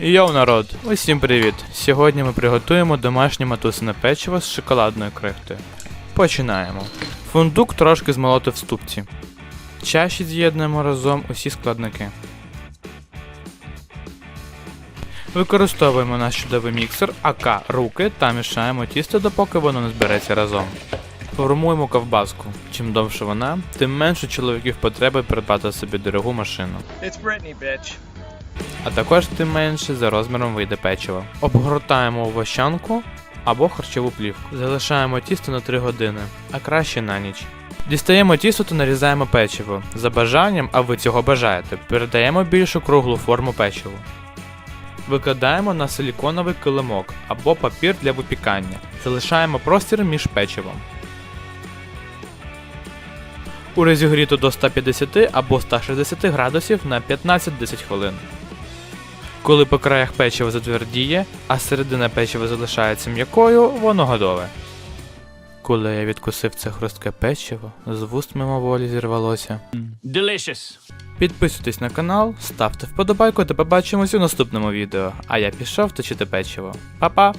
Йоу, народ! Усім привіт! Сьогодні ми приготуємо домашнє матусине печиво з шоколадною крихтою. Починаємо. Фундук трошки змолоти в ступці. Чаші з'єднуємо разом усі складники. Використовуємо наш чудовий міксер АК руки та мішаємо тісто, допоки воно не збереться разом. Формуємо ковбаску. Чим довше вона, тим менше чоловіків потреби придбати собі дорогу машину. It's Britney, bitch. А також тим менше за розміром вийде печиво. Обгортаємо у вощанку або харчову плівку. Залишаємо тісто на 3 години, а краще на ніч. Дістаємо тісто та нарізаємо печиво. За бажанням, а ви цього бажаєте, передаємо більшу круглу форму печиву. Викладаємо на силіконовий килимок або папір для випікання. Залишаємо простір між печивом. У розігріту до 150 або 160 градусів на 15-10 хвилин. Коли по краях печиво затвердіє, а середина печива залишається м'якою, воно готове. Коли я відкусив це хрустке печиво, з вуст мимоволі зірвалося. Delicious. Підписуйтесь на канал, ставте вподобайку та побачимось у наступному відео. А я пішов точити печиво. Па-па!